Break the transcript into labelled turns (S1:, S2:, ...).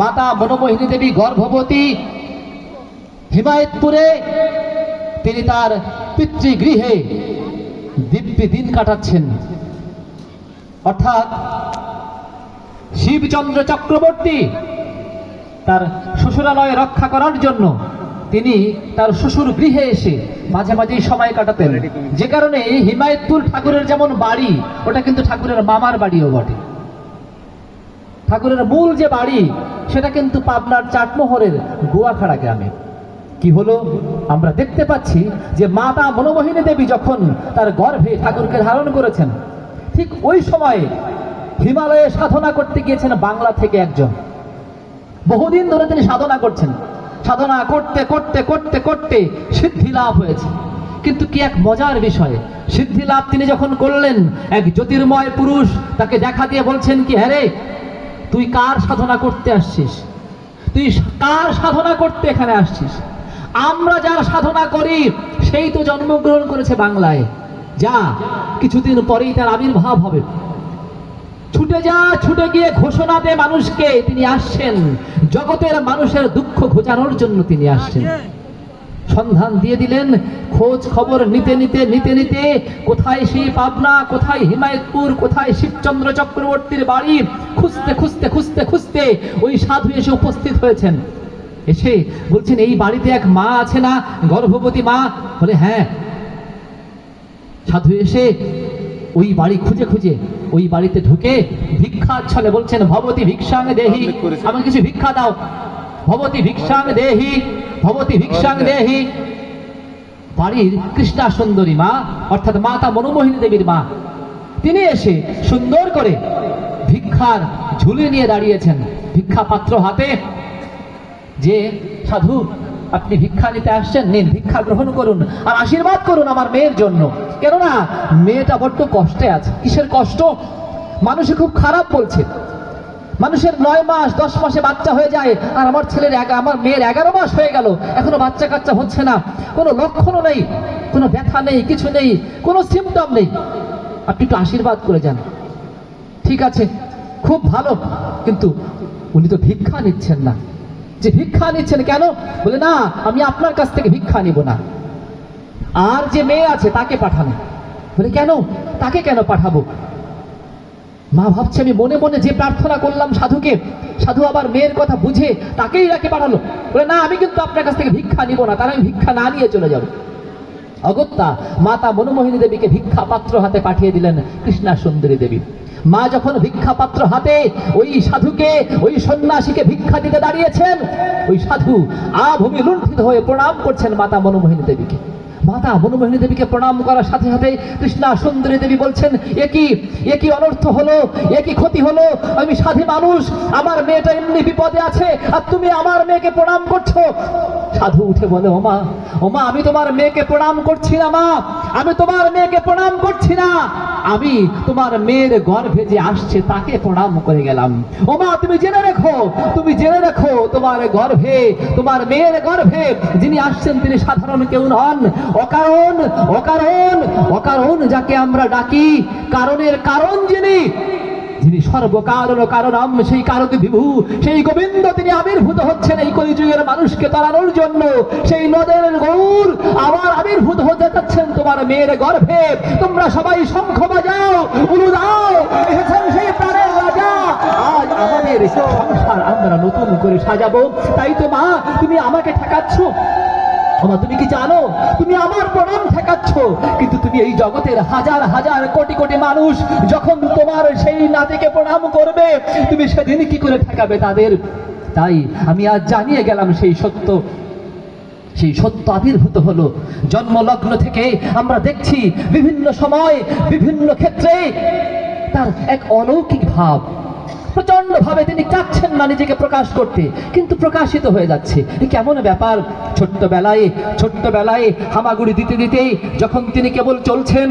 S1: মাতা মনোমোহিনী দেবী গর্ভবতী হিমায়তপুরে তিনি তার পিতৃগৃহে দিব্যি দিন কাটাচ্ছেন। অর্থাৎ শিবচন্দ্র চক্রবর্তী তার শ্বশুরালয় রক্ষা করার জন্য তিনি তার শ্বশুর গৃহে এসে মাঝে মাঝেই সময় কাটাতেন। যে কারণে হিমায়তপুর ঠাকুরের যেমন বাড়ি, ওটা কিন্তু ঠাকুরের মামার বাড়িও বটে। ঠাকুরের মূল যে বাড়ি, সেটা কিন্তু পাবনার চাটমোহরের গোয়াখাড়া গ্রামে। কি হলো? আমরা দেখতে পাচ্ছি যে মাতা মনোমোহিনী দেবী যখন তার গর্ভে ঠাকুরকে ধারণ করেছেন, ঠিক ওই সময়ে হিমালয়ে সাধনা করতে গিয়েছেন বাংলা থেকে একজন। বহুদিন ধরে তিনি সাধনা করছেন। সাধনা করতে করতে করতে করতে সিদ্ধি লাভ হয়েছে। কিন্তু কি এক মজার বিষয়, সিদ্ধি লাভ তিনি যখন করলেন, এক জ্যোতির্ময় পুরুষ তাকে দেখা দিয়ে বলছেন কি হ্যাঁ রে তুই কার সাধনা করতে আসছিস? তুই কার সাধনা করতে এখানে আসছিস? আমরা যার সাধনা করি, সেই তো জন্মগ্রহণ করেছে বাংলায়। যা, কিছুদিন পরেই তার আবির্ভাব হবে। ছুটে যা, ছুটে গিয়ে ঘোষণা দে মানুষকে, তিনি আসছেন। জগতের মানুষের দুঃখ ঘোচানোর জন্য তিনি আসছেন। সন্ধান দিয়ে দিলেন। খোঁজ খবর নিতে নিতে নিতে নিতে কোথায় সেই পাবনা কোথায় হিমায়তপুর কোথায় শিবচন্দ্র চক্রবর্তীর বাড়ি? খুঁজতে খুঁজতে খুঁজতে খুঁজতে ওই সাধু এসে উপস্থিত হয়েছেন। এসে বলছেন এই বাড়িতে এক মা আছে না? গর্ভবতী মা? বলে হ্যাঁ। সাধু এসে ওই বাড়ি খুঁজে খুঁজে ওই বাড়িতে ঢুকে ভিক্ষা ছলে বলছেন ভবতী ভিক্ষাং দেহি। আমাকে কিছু ভিক্ষা দাও। ভবতী ভিক্ষাং দেহি ভবতী ভিক্ষাং দেহি। বাড়ির কৃষ্ণা সুন্দরী মা অর্থাৎ মাতা মনোমোহিনী দেবীর মা তিনি এসে সুন্দর করে ভিক্ষার ঝুলি নিয়ে দাঁড়িয়েছেন ভিক্ষা পাত্র হাতে। যে সাধু আপনি ভিক্ষা নিতে আসছেন নিন ভিক্ষা গ্রহণ করুন আর আশীর্বাদ করুন আমার মেয়ের জন্য। কেননা মেয়েটা বড্ড কষ্টে আছে। কিসের কষ্ট? মানুষে খুব খারাপ বলছে। মানুষের নয় মাস, দশ মাসে বাচ্চা হয়ে যায়, আর আমার ছেলের আমার মেয়ের এগারো মাস হয়ে গেল। এখনও বাচ্চা কাচ্চা হচ্ছে না। কোনো লক্ষণও নেই, কোনো ব্যথা নেই, কিছু নেই, কোনো সিমটম নেই। আপনি একটু আশীর্বাদ করে যান। ঠিক আছে, খুব ভালো। কিন্তু উনি তো ভিক্ষা নিচ্ছেন না। যে ভিক্ষা নিচ্ছেন কেন? বলে, না, আমি আপনার কাছ থেকে ভিক্ষা নিব না। আর যে মেয়ে আছে, তাকে পাঠানো। বলে, কেন? তাকে কেন পাঠাবো? মা ভাবছে, আমি মনে মনে যে প্রার্থনা করলাম সাধুকে, সাধু আবার মেয়ের কথা বুঝে তাকেই রাখে পাঠালো। বলে, না, আমি কিন্তু আপনার কাছ থেকে ভিক্ষা নিব না তাহলে আমি ভিক্ষা না নিয়ে চলে যাব। অগত্যা মাতা মনোমোহিনী দেবীকে ভিক্ষা পাত্র হাতে পাঠিয়ে দিলেন কৃষ্ণা সুন্দরী দেবী। মা যখন ভিক্ষা পাত্র হাতে ওই সাধুকে, ওই সন্ন্যাসীকে ভিক্ষা দিতে দাঁড়িয়েছেন, ওই সাধু আভূমি লুণ্ঠিত হয়ে প্রণাম করছেন মাতা মনোমোহিনী দেবীকে। মাতা মনোমোহিনী দেবীকে প্রণাম করার সাথে সাথে কৃষ্ণা সুন্দরী দেবী বলছেন একই একই অনর্থ হলো? একই ক্ষতি হলো? আমি সাধী মানুষ, আমার মেয়েটা এমনি বিপদে আছে, আর তুমি আমার মেয়েকে প্রণাম করছ? সাধু উঠে বলে ওমা ওমা আমি তোমার মেয়েকে প্রণাম করছি না, মা। আমি তোমার মেয়েকে প্রণাম করছি না। আমি তোমার মেয়ের গর্ভে যে আসছে, তাকে প্রণাম করে গেলাম। ওমা, তুমি জেনে রেখো, তুমি জেনে রেখো, তোমার গর্ভে, তোমার মেয়ের গর্ভে যিনি আসছেন, তিনি সাধারণ কেউ নন। অকারণ অকারণ অকারণ যাকে আমরা ডাকি, কারণের কারণ যিনি যিনি সর্বকারণ কারণম, সেই কারক বিভু, সেই গোবিন্দ তিনি আবির্ভূত হচ্ছেন এই কলিযুগের মানুষকে তাড়ানোর জন্য। সেই নদের গৌর আবার আবির্ভূত হতে যাচ্ছেন তোমার মেয়ের গর্ভে তোমরা সবাই শঙ্খ বাজাও, উলু দাও এসেছেন সেই প্রাণের রাজা। আজ আমাদের সংসার আমরা নতুন করে সাজাবো। তাই তো মা, তুমি আমাকে ঠেকাচ্ছ। ওমা তুমি কি জানো? তুমি আমার প্রণাম ঠেকাচ্ছ। কিন্তু তুমি এই জগতের হাজার হাজার, কোটি কোটি মানুষ যখন তোমার সেই নাতিকে প্রণাম করবে, তুমি সেদিন কি করে ঠেকাবে তাদের? তাই আমি আজ জানিয়ে গেলাম সেই সত্য। সেই সত্য আবির্ভূত হলো। জন্মলগ্ন থেকে আমরা দেখছি বিভিন্ন সময়, বিভিন্ন ক্ষেত্রে তার এক অলৌকিক ভাব। প্রচণ্ড ভাবে তিনি চাচ্ছেন না নিজেকে প্রকাশ করতে, কিন্তু প্রকাশিত হয়ে যাচ্ছে। কেমন ব্যাপার? ছোট্ট বেলায় ছোট্ট বেলায় হামাগুড়ি দিতে দিতে যখন তিনি কেবল চলছেন